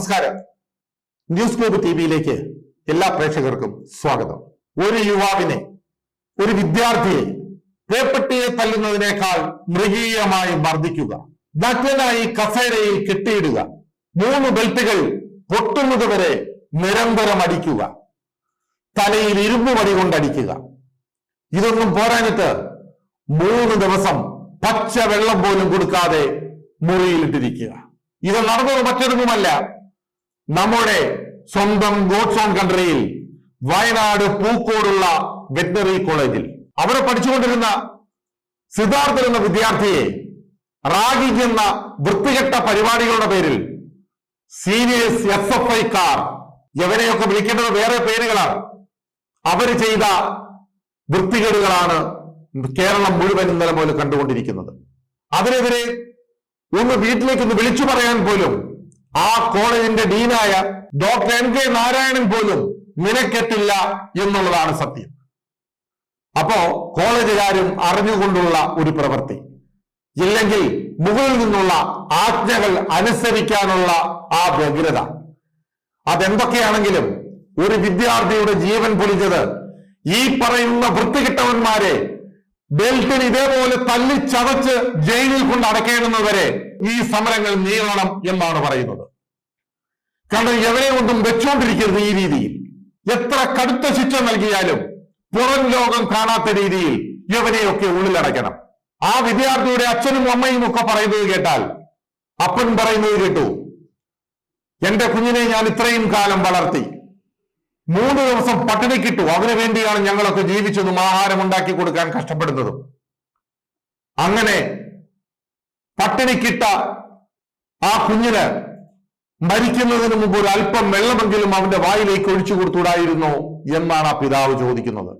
നമസ്കാരം. News globe T വിയിലേക്ക് എല്ലാ പ്രേക്ഷകർക്കും സ്വാഗതം. ഒരു യുവാവിനെ ഒരു വിദ്യാർത്ഥിയെ പേപ്പട്ടിയെ തല്ലുന്നതിനേക്കാൾ മൃഗീയമായി മർദ്ദിക്കുക. നഗ്നനായി കസേരയിൽ കെട്ടിയിടുക. മൂന്ന് ബെൽറ്റുകൾ പൊട്ടുന്നത് വരെ നിരന്തരം അടിക്കുക. തലയിൽ ഇരുമ്പ് വടി കൊണ്ടടിക്കുക ഇതൊന്നും പോരാഞ്ഞിട്ട് മൂന്ന് ദിവസം പച്ച വെള്ളം പോലും കൊടുക്കാതെ മുറിയിലിട്ടിരിക്കുക. ഇത് നടന്നത് മറ്റൊന്നുമല്ല. നമ്മുടെ സ്വന്തം ഗോഡ്സ് ഓൺ കൺട്രിയിൽ വയനാട് പൂക്കോടുള്ള വെറ്ററിനറി കോളേജിൽ. അവിടെ പഠിച്ചുകൊണ്ടിരുന്ന സിദ്ധാർത്ഥൻ എന്ന വിദ്യാർത്ഥിയെ റാഗിംഗ് എന്ന വൃത്തികെട്ട പരിപാടികളുടെ പേരിൽ സീനിയേഴ്സ് എസ് എഫ് ഐക്കാർ എവരെയൊക്കെ വിളിക്കേണ്ടത് വേറെ പേരുകളാണ്. അവർ ചെയ്ത വൃത്തികേടുകളാണ് കേരളം മുഴുവൻ ഇന്നലെ പോലും കണ്ടുകൊണ്ടിരിക്കുന്നത്. അതിനെതിരെ ഒന്ന് വീട്ടിലേക്ക് ഒന്ന് വിളിച്ചു പറയാൻ പോലും ആ കോളേജിന്റെ ഡീനായ ഡോക്ടർ എൻ കെ നാരായണൻ പോലും നിനക്കെത്തില്ല എന്നുള്ളതാണ് സത്യം. അപ്പോ കോളേജുകാരും അറിഞ്ഞുകൊണ്ടുള്ള ഒരു പ്രവൃത്തി. ഇല്ലെങ്കിൽ മുകളിൽ നിന്നുള്ള ആജ്ഞകൾ അനുസരിക്കാനുള്ള ആ വ്യഗ്രത. അതെന്തൊക്കെയാണെങ്കിലും ഒരു വിദ്യാർത്ഥിയുടെ ജീവൻ പൊളിച്ചത് ഈ പറയുന്ന വൃത്തികിട്ടവന്മാരെ ബെൽറ്റിന് ഇതേപോലെ തല്ലിച്ചതച്ച് ജയിലിൽ കൊണ്ട് അടക്കേണ്ടുന്നവരെ ഈ സമരങ്ങൾ നീളണം എന്നാണ് പറയുന്നത്. കാരണം എവരെ കൊണ്ടും വെച്ചുകൊണ്ടിരിക്കരുത് ഈ രീതിയിൽ. എത്ര കടുത്ത ശിക്ഷ നൽകിയാലും പുറം ലോകം കാണാത്ത രീതിയിൽ ഇവനെയൊക്കെ ഉള്ളിലടയ്ക്കണം. ആ വിദ്യാർത്ഥിയുടെ അച്ഛനും അമ്മയും ഒക്കെ പറയുന്നത് കേട്ടാൽ അപ്പൻ പറയുന്നത് കേട്ടു എന്റെ കുഞ്ഞിനെ ഞാൻ ഇത്രയും കാലം വളർത്തി. മൂന്ന് ദിവസം പട്ടിണി കിട്ടു. അതിനു വേണ്ടിയാണ് ഞങ്ങളൊക്കെ ജീവിച്ചതും ആഹാരം ഉണ്ടാക്കി കൊടുക്കാൻ കഷ്ടപ്പെടുന്നതും. അങ്ങനെ പട്ടിണിക്കിട്ട ആ കുഞ്ഞിന് മരിക്കുന്നതിന് മുമ്പ് ഒരു അല്പം വെള്ളമെങ്കിലും അവന്റെ വായിലേക്ക് ഒഴിച്ചു കൊടുത്തൂടായിരുന്നോ എന്നാണ് ആ പിതാവ് ചോദിക്കുന്നത്.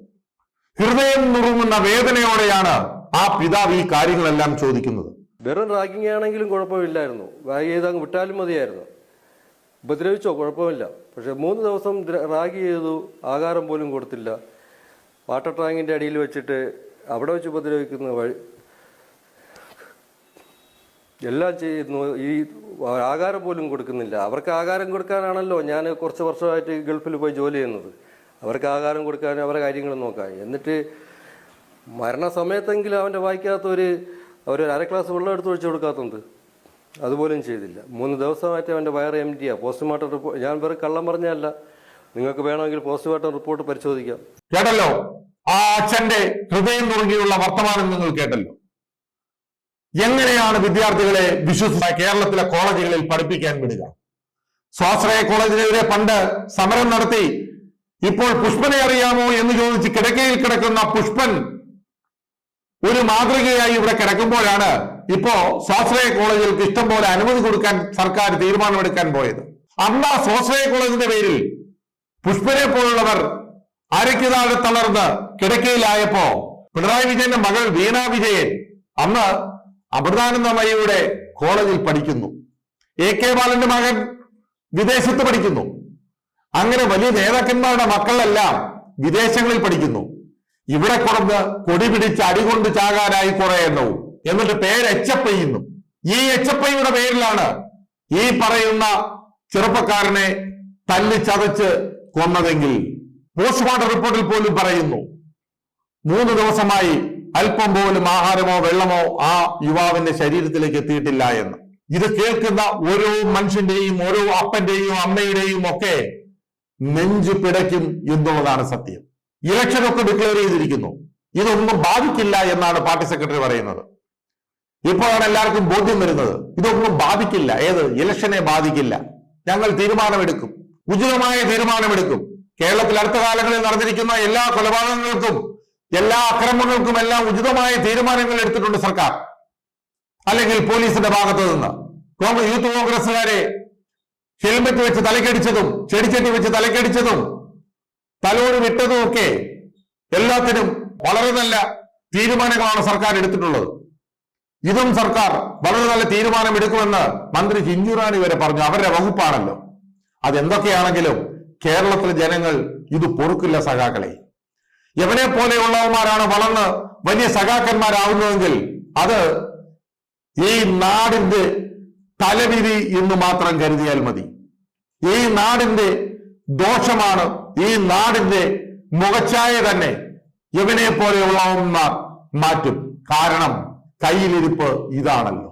ഹൃദയം നുറുങ്ങുന്ന വേദനയോടെയാണ് ആ പിതാവ് ഈ കാര്യങ്ങളെല്ലാം ചോദിക്കുന്നത്. വെറും റാഗിങ് ആണെങ്കിലും കുഴപ്പമില്ലായിരുന്നു. റാഗ് അങ്ങ് വിട്ടാലും മതിയായിരുന്നു. ഉപദ്രവിച്ചോ? കുഴപ്പമില്ല. പക്ഷെ മൂന്ന് ദിവസം റാഗി ചെയ്തു ആഹാരം പോലും കൊടുത്തില്ല. വാട്ടർ ടാങ്കിന്റെ അടിയിൽ വെച്ചിട്ട് അവിടെ വെച്ച് ഉപദ്രവിക്കുന്ന വഴി എല്ലാം ചെയ്യുന്നു. ഈ ആഹാരം പോലും കൊടുക്കുന്നില്ല. അവർക്ക് ആഹാരം കൊടുക്കാനാണല്ലോ ഞാൻ കുറച്ച് വർഷമായിട്ട് ഗൾഫിൽ പോയി ജോലി ചെയ്യുന്നത്. അവർക്ക് ആഹാരം കൊടുക്കാൻ അവരുടെ കാര്യങ്ങൾ നോക്കാം. എന്നിട്ട് മരണസമയത്തെങ്കിലും അവന്റെ വായിക്കാത്ത അവർ അര ക്ലാസ് വെള്ളം എടുത്ത് ഒഴിച്ചു കൊടുക്കാത്തത് അതുപോലും ചെയ്തില്ല. മൂന്ന് ദിവസമായിട്ട് അവന്റെ വയറ് എം ടിയാ പോസ്റ്റ്മോർട്ടം റിപ്പോർട്ട് ഞാൻ വെറും കള്ളം പറഞ്ഞല്ല നിങ്ങൾക്ക് വേണമെങ്കിൽ പോസ്റ്റ്മോർട്ടം റിപ്പോർട്ട് പരിശോധിക്കാം. കേട്ടല്ലോ? ആ അച്ഛന്റെ ഹൃദയം തുടങ്ങിയുള്ള വർത്തമാനം നിങ്ങൾ കേട്ടല്ലോ. എങ്ങനെയാണ് വിദ്യാർത്ഥികളെ വിശ്വസിച്ച കേരളത്തിലെ കോളേജുകളിൽ പഠിപ്പിക്കാൻ വിടുക? സ്വാശ്രയ കോളേജിനെതിരെ പണ്ട് സമരം നടത്തി. ഇപ്പോൾ പുഷ്പനെ അറിയാമോ എന്ന് ചോദിച്ച് കിടക്കയിൽ കിടക്കുന്ന പുഷ്പൻ ഒരു മാതൃകയായി ഇവിടെ കിടക്കുമ്പോഴാണ് ഇപ്പോ സ്വാശ്രയ കോളേജുകൾക്ക് ഇഷ്ടം പോലെ അനുമതി കൊടുക്കാൻ സർക്കാർ തീരുമാനമെടുക്കാൻ പോയത്. അന്ന് ആ സ്വാശ്രയ കോളേജിന്റെ പേരിൽ പുഷ്പനെ പോലുള്ളവർ അരയ്ക്ക് താഴെ തളർന്ന് കിടക്കയിലായപ്പോ പിണറായി വിജയന്റെ മകൾ വീണ വിജയൻ അന്ന് അമൃതാനന്ദമയിയുടെ കോളേജിൽ പഠിക്കുന്നു. എ കെ ബാലന്റെ മകൻ വിദേശത്ത് പഠിക്കുന്നു. അങ്ങനെ വലിയ നേതാക്കന്മാരുടെ മക്കളെല്ലാം വിദേശങ്ങളിൽ പഠിക്കുന്നു. ഇവിടെ കൊടുന്ന് കൊടി പിടിച്ച് അടികൊണ്ട് ചാകാനായി കുറെ എണ്ണവും. എന്നിട്ട് പേര് എച്ചപ്പയ്യുന്നു ഈ എച്ചപ്പയ്യുടെ പേരിലാണ് ഈ പറയുന്ന ചെറുപ്പക്കാരനെ തല്ലി ചതച്ച് കൊന്നതെങ്കിൽ പോസ്റ്റ്മോർട്ടം റിപ്പോർട്ടിൽ പോലും പറയുന്നു. മൂന്ന് ദിവസമായി അല്പം പോലും ആഹാരമോ വെള്ളമോ ആ യുവാവിന്റെ ശരീരത്തിലേക്ക് എത്തിയിട്ടില്ല എന്ന്. ഇത് കേൾക്കുന്ന ഓരോ മനുഷ്യന്റെയും ഓരോ അപ്പന്റെയും അമ്മയുടെയും ഒക്കെ നെഞ്ചു പിടയ്ക്കും എന്നുള്ളതാണ് സത്യം. ഇലക്ഷനൊക്കെ ഡിക്ലെയർ ചെയ്തിരിക്കുന്നു. ഇതൊന്നും ബാധിക്കില്ല എന്നാണ് പാർട്ടി സെക്രട്ടറി പറയുന്നത്. ഇപ്പോഴാണ് എല്ലാവർക്കും ബോധ്യം വരുന്നത്. ഇതൊന്നും ബാധിക്കില്ല. ഏത്? ഇലക്ഷനെ ബാധിക്കില്ല. ഞങ്ങൾ തീരുമാനമെടുക്കും. ഉചിതമായ തീരുമാനമെടുക്കും. കേരളത്തിൽ അടുത്ത കാലങ്ങളിൽ നടന്നിരിക്കുന്ന എല്ലാ കൊലപാതകങ്ങൾക്കും എല്ലാ അക്രമങ്ങൾക്കും എല്ലാം ഉചിതമായ തീരുമാനങ്ങൾ എടുത്തിട്ടുണ്ട് സർക്കാർ. അല്ലെങ്കിൽ പോലീസിന്റെ ഭാഗത്തു നിന്ന്. കോൺഗ്രസ് യൂത്ത് കോൺഗ്രസുകാരെ ഹെൽമെറ്റ് വെച്ച് തലക്കടിച്ചതും ചെടിച്ചട്ടി വെച്ച് തലക്കടിച്ചതും തലോട് വിട്ടതും ഒക്കെ എല്ലാത്തിനും വളരെ നല്ല തീരുമാനങ്ങളാണ് സർക്കാർ എടുത്തിട്ടുള്ളത്. ഇതും സർക്കാർ വളരെ നല്ല തീരുമാനം എടുക്കുമെന്ന് മന്ത്രി ചിഞ്ചുറാണി വരെ പറഞ്ഞു. അവരുടെ വകുപ്പാണല്ലോ. അതെന്തൊക്കെയാണെങ്കിലും കേരളത്തിലെ ജനങ്ങൾ ഇത് പൊറുക്കില്ല സഖാക്കളെ. എവനെ പോലെയുള്ളവന്മാരാണ് വളർന്ന് വലിയ സഖാക്കന്മാരാവുന്നതെങ്കിൽ അത് ഈ നാടിന്റെ തലവിധി എന്ന് മാത്രം കരുതിയാൽ മതി. ഈ നാടിന്റെ ദോഷമാണ് ഈ നാടിന്റെ മുഖച്ഛായ തന്നെ എവനെ പോലെയുള്ളവന്മാർ മാറ്റും. കാരണം കയ്യിലിരിപ്പ് ഇതാണല്ലോ.